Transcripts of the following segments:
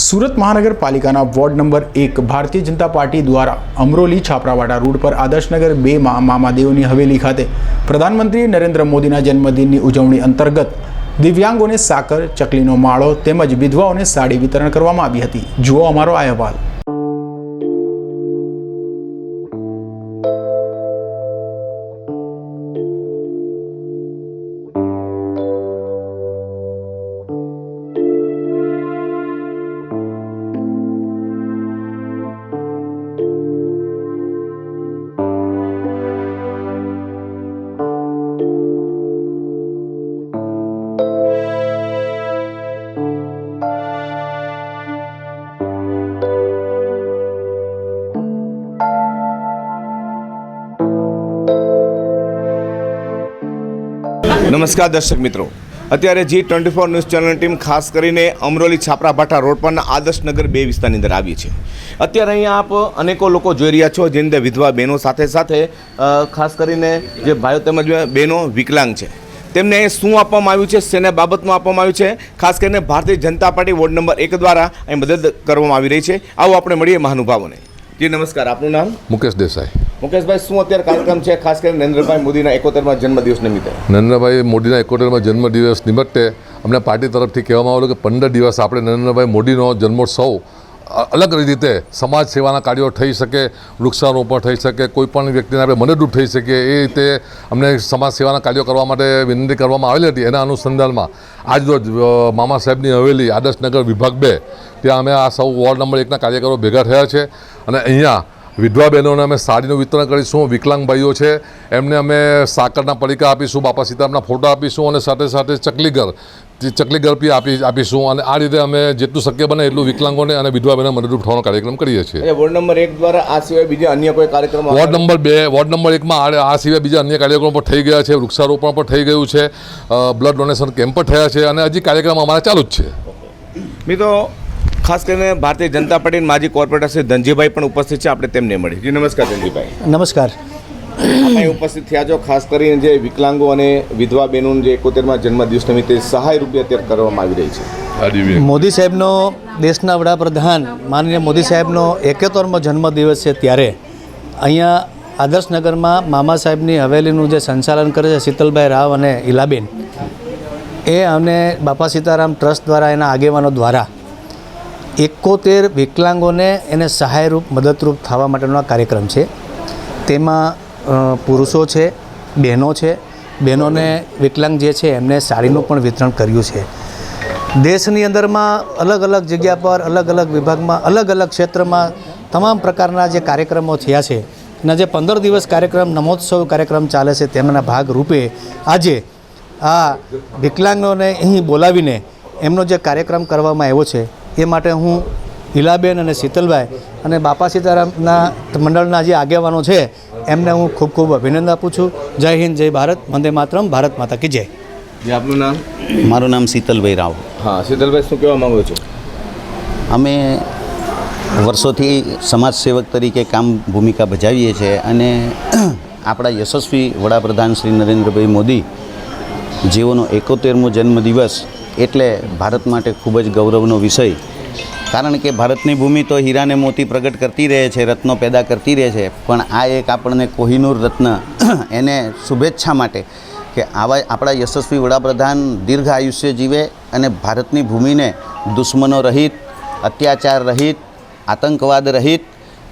સુરત મહાનગરપાલિકાના ward number એક Bharatiya Janata party દ્વારા અમરોલી છાપરાવાડા રોડ પર આદર્શનગર બેમાં મામાદેવની હવેલી ખાતે પ્રધાનમંત્રી નરેન્દ્ર મોદીના જન્મદિનની ઉજવણી અંતર્ગત દિવ્યાંગોને સાકર, ચકલીનો માળો તેમજ વિધવાઓને સાડી વિતરણ કરવામાં આવી હતી. જુઓ અમારો આ અહેવાલ. નમસ્કાર દર્શક મિત્રો. અત્યારે જી ટ્વેન્ટી ફોર ન્યૂઝ ચેનલની ટીમ ખાસ કરીને અમરોલી છાપરા ભાટા રોડ પરના આદર્શનગર બે વિસ્તારની અંદર આવી છે. અત્યારે અહીંયા આપ અનેકો લોકો જોઈ રહ્યા છો, જેની અંદર વિધવા બહેનો સાથે સાથે ખાસ કરીને જે ભાઈઓ તેમજ બહેનો વિકલાંગ છે. તેમને શું આપવામાં આવ્યું છે, શેના બાબતમાં આપવામાં આવ્યું છે? ખાસ કરીને Bharatiya Janata party ward number એક દ્વારા અહીં મદદ કરવામાં આવી રહી છે. આવો આપણે મળીએ મહાનુભાવોને. જી, નમસ્કાર. આપનું નામ? મુકેશ દેસાઈ. મુકેશભાઈ, શું અત્યારે કાર્યક્રમ છે? ખાસ કરીને નરેન્દ્રભાઈ મોદીના એકોતેરમાં જન્મદિવસ નિમિત્તે. નરેન્દ્રભાઈ મોદીના એકોતેરમાં જન્મદિવસ નિમિત્તે અમને પાર્ટી તરફથી કહેવામાં આવેલું કે પંદર દિવસ આપણે નરેન્દ્રભાઈ મોદીનો જન્મોત્સવ અલગ રીતે સમાજ સેવાના કાર્યો થઈ શકે, વૃક્ષારોપણ થઈ શકે, કોઈ પણ વ્યક્તિને આપણે મદદરૂપ થઈ શકીએ એ રીતે અમને સમાજ સેવાના કાર્યો કરવા માટે વિનંતી કરવામાં આવેલી હતી. એના અનુસંધાનમાં આજરોજ મામા સાહેબની હવેલી આદર્શનગર વિભાગ બે, ત્યાં અમે આ સૌ વોર્ડ નંબર એકના કાર્યકરો ભેગા થયા છે. અને અહીંયા વિધવા બહેનોને અમે સાડીનું વિતરણ કરીશું વિકલાંગ ભાઈઓ છે એમને અમે સાકરના પડીકા આપીશું બાપા સીતારામના ફોટા આપીશું અને સાથે સાથે ચકલીઘર જે ચકલીઘર બી આપી આપીશું અને આ રીતે અમે જેટલું શક્ય બને એટલું વિકલાંગોને અને વિધવા બહેનો મદદરૂપ થવાનો કાર્યક્રમ કરીએ છીએ. વોર્ડ નંબર એક દ્વારા આ સિવાય બીજા અન્ય કોઈ કાર્યક્રમ વોર્ડ નંબર બે વોર્ડ નંબર એકમાં આ આ સિવાય બીજા અન્ય કાર્યક્રમો પણ થઈ ગયા છે વૃક્ષારોપણ પણ થઈ ગયું છે બ્લડ ડોનેશન કેમ્પ પણ થયા છે અને હજી કાર્યક્રમ અમારા ચાલુ જ છે. મિત્રો ખાસ કરીને ભારતીય જનતા પાર્ટીના માજી કોર્પોરેટર શ્રી ધનજીભાઈ પણ ઉપસ્થિત છે. આપણે તેમને મળી જી નમસ્કાર ધનજીભાઈ. નમસ્કાર. આપણે ઉપસ્થિત થયા છો ખાસ કરીને જે વિકલાંગો અને વિધવા બહેનોનું જે એકોતેરમાં જન્મદિવસ નિમિત્તે સહાય રૂપે અત્યારે કરવામાં આવી રહી છે. મોદી સાહેબનો દેશના વડાપ્રધાન માનનીય મોદી સાહેબનો એકોતેરમો જન્મદિવસ છે ત્યારે. અહીંયા આદર્શનગરમાં મામા સાહેબની હવેલીનું જે સંચાલન કરે છે શીતલભાઈ રાવ અને ઈલાબેન. એ અમને બાપા સીતારામ ટ્રસ્ટ દ્વારા એના આગેવાનો દ્વારા એકોતેર વિકલાંગોને એને સહાયરૂપ, મદદરૂપ થવા માટેનો આ કાર્યક્રમ છે. તેમાં પુરુષો છે, બહેનો છે. બહેનોને વિકલાંગ જે છે, એમને સાડીનું પણ વિતરણ કર્યું છે. દેશની અંદરમાં અલગ અલગ જગ્યા પર, અલગ અલગ વિભાગમાં, અલગ અલગ ક્ષેત્રમાં તમામ પ્રકારના જે કાર્યક્રમો થયા છે, એના જે પંદર દિવસ કાર્યક્રમ, નમોત્સવ કાર્યક્રમ ચાલે છે, તેમના ભાગરૂપે આજે આ વિકલાંગોને અહીં બોલાવીને એમનો જે કાર્યક્રમ કરવામાં આવ્યો છે એ માટે હું હિલાબેન અને શીતલભાઈ અને બાપા સીતારામના મંડળના જે આગેવાનો છે એમને હું ખૂબ ખૂબ અભિનંદન આપું છું. જય હિન્દ જય ભારત વંદે માતરમ ભારત માતા કી જય. જે આપનું નામ? મારું નામ શીતલભાઈ રાવ. હા શીતલભાઈ શું કહેવા માગો છો? અમે વર્ષોથી સમાજ સેવક તરીકે કામ ભૂમિકા ભજાવીએ છીએ અને આપણા યશસ્વી વડાપ્રધાન શ્રી નરેન્દ્રભાઈ મોદી જેઓનો એકોતેરમો જન્મદિવસ એટલે ભારત માટે ખૂબ જ ગૌરવનો વિષય. કારણ કે ભારતની ભૂમિ તો હીરાને મોતી પ્રગટ કરતી રહે છે, રત્નો પેદા કરતી રહે છે. પણ આ એક આપણને કોહિનૂર રત્ન એને શુભેચ્છા માટે કે આવા આપણા યશસ્વી વડાપ્રધાન દીર્ઘ આયુષ્ય જીવે અને ભારતની ભૂમિને દુશ્મનો રહિત, અત્યાચાર રહિત, આતંકવાદ રહિત,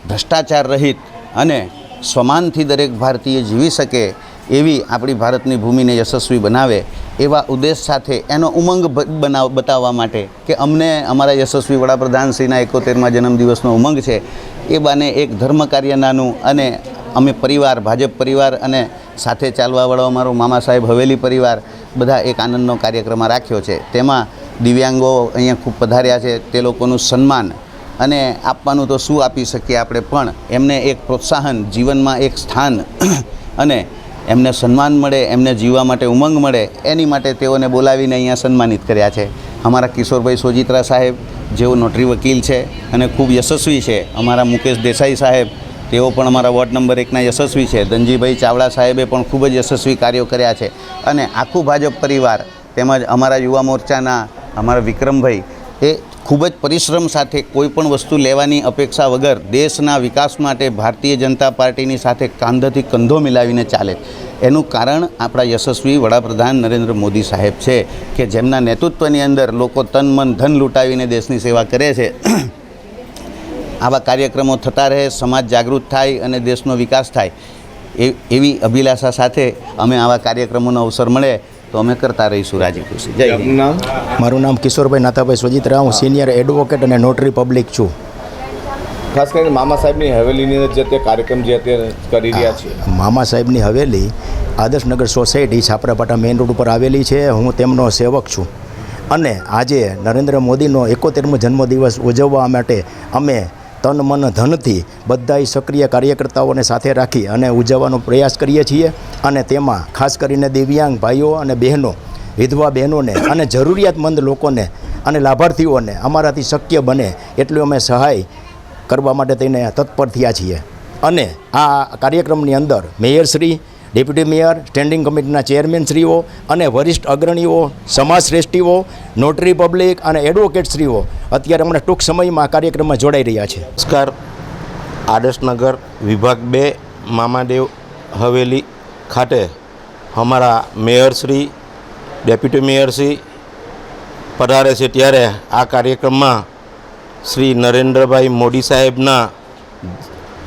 ભ્રષ્ટાચાર રહિત અને સ્વમાનથી દરેક ભારતીય જીવી શકે એવી આપણી ભારતની ભૂમિને યશસ્વી બનાવે એવા ઉદ્દેશ સાથે એનો ઉમંગ બનાવ, બતાવવા માટે કે અમને અમારા યશસ્વી વડાપ્રધાનશ્રીના એકોતેરમાં જન્મદિવસનો ઉમંગ છે. એ બાને એક ધર્મ કાર્ય નાનું અને અમે પરિવાર, ભાજપ પરિવાર અને સાથે ચાલવાવાળો અમારો મામા સાહેબ હવેલી પરિવાર બધા એક આનંદનો કાર્યક્રમ રાખ્યો છે. તેમાં દિવ્યાંગો અહીંયા ખૂબ પધાર્યા છે, તે લોકોનું સન્માન અને આપવાનું તો શું આપી શકીએ આપણે પણ એમને એક પ્રોત્સાહન, જીવનમાં એક સ્થાન અને એમને સન્માન મળે, એમને જીવવા માટે ઉમંગ મળે, એની માટે તેઓને બોલાવીને અહીંયા સન્માનિત કર્યા છે. અમારા કિશોરભાઈ સોજિત્રા સાહેબ, જેઓ નોટરી વકીલ છે અને ખૂબ યશસ્વી છે. અમારા મુકેશ દેસાઈ સાહેબ, તેઓ પણ અમારા વોર્ડ નંબર એકના યશસ્વી છે. ધનજીભાઈ ચાવડા સાહેબે પણ ખૂબ જ યશસ્વી કાર્યો કર્યા છે. અને આખું ભાજપ પરિવાર, તેમજ અમારા યુવા મોરચાના અમારા વિક્રમભાઈ, એ ખૂબ જ પરિશ્રમ સાથે કોઈ પણ વસ્તુ લેવાની અપેક્ષા વગર દેશના વિકાસ માટે ભારતીય જનતા પાર્ટીની સાથે કાંધાથી કંધો મિલાવીને ચાલે. એનું કારણ આપણા યશસ્વી વડાપ્રધાન નરેન્દ્ર મોદી સાહેબ છે કે જેમના નેતૃત્વની અંદર લોકો તન મન ધન લૂંટાવીને દેશની સેવા કરે છે. આવા કાર્યક્રમો થતા રહે, સમાજ જાગૃત થાય અને દેશનો વિકાસ થાય. એવી અભિલાષા સાથે અમે આવા કાર્યક્રમોનો અવસર મળે. તો અમે કરતા રહીશું રાજી ખુશી. જય નામ? મારું નામ કિશોરભાઈ નાથાભાઈ સોજિત્રા હું સિનિયર એડવોકેટ અને નોટરી પબ્લિક છું. ખાસ કરીને મામા સાહેબની હવેલીની અંદર જે તે કાર્યક્રમ જે અત્યારે કરી રહ્યા છે. મામા સાહેબની Haveli Adarshnagar society Chhaprapata main road ઉપર આવેલી છે. હું તેમનો સેવક છું. અને આજે નરેન્દ્ર મોદીનો એકોતેરમો જન્મદિવસ ઉજવવા માટે અમે તન મન ધનથી બધાય સક્રિય કાર્યકર્તાઓને સાથે રાખી અને ઉજવવાનો પ્રયાસ કરીએ છીએ. અને તેમાં ખાસ કરીને દિવ્યાંગ ભાઈઓ અને બહેનો, વિધવા બહેનોને અને જરૂરિયાતમંદ લોકોને અને લાભાર્થીઓને અમારાથી શક્ય બને એટલું અમે સહાય કરવા માટે તેને તત્પર થયા છીએ. અને આ કાર્યક્રમની અંદર મેયરશ્રી ડેપ્યુટી મેયર, સ્ટેન્ડિંગ કમિટીના ચેરમેનશ્રીઓ અને વરિષ્ઠ અગ્રણીઓ સમાજશ્રેષ્ઠીઓ નોટરી પબ્લિક અને એડવોકેટશ્રીઓ અત્યારે હમણાં ટૂંક સમયમાં આ કાર્યક્રમમાં જોડાઈ રહ્યા છે. નમસ્કાર. આદર્શનગર વિભાગ બે, મામાદેવ હવેલી ખાતે અમારા મેયરશ્રી ડેપ્યુટી મેયરશ્રી પધારે છે ત્યારે આ કાર્યક્રમમાં શ્રી નરેન્દ્રભાઈ મોદી સાહેબના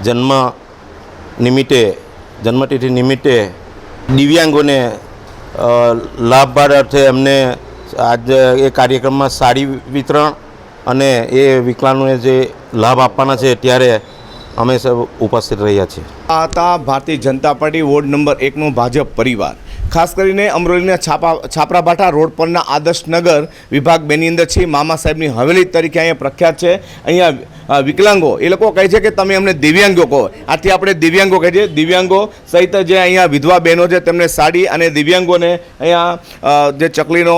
જન્મ નિમિત્તે જન્મતિથિ નિમિત્તે દિવ્યાંગોને લાભ અર્થે એમને આજે એ કાર્યક્રમમાં સાડી વિતરણ અને એ વિકલાંગોને જે લાભ આપવાના છે ત્યારે અમે સૌ ઉપસ્થિત રહ્યા છીએ. આ હતા Bharatiya Janata party ward number એકનો ભાજપ પરિવાર. ખાસ કરીને અમરોલીના છાપા, છાપરાભાઠા રોડ પરના આદર્શનગર વિભાગ બેની અંદર છે. મામા સાહેબની હવેલી તરીકે અહીંયા પ્રખ્યાત છે. અહીંયા વિકલાંગો, એ લોકો કહે છે કે તમે અમને દિવ્યાંગો કહો. આથી આપણે દિવ્યાંગો કહીએ છીએ. દિવ્યાંગો સહિત જે અહીંયા વિધવા બહેનો છે, તેમને સાડી અને દિવ્યાંગોને અહીંયા જે ચકલીનો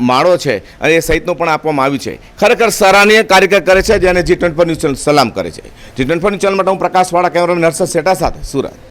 માળો છે એ સહિતનું પણ આપવામાં આવ્યું છે. ખરેખર સરાહનીય કાર્ય કરે છે, જેને જી ટ્વેન્ટી ન્યૂઝ ચેનલ સલામ કરે છે. જી ટ્વેન્ટી ન્યૂઝ ચેનલ માટે હું પ્રકાશવાળા કેમેરામેન હર્ષદ સેટા સાથે, સુરત.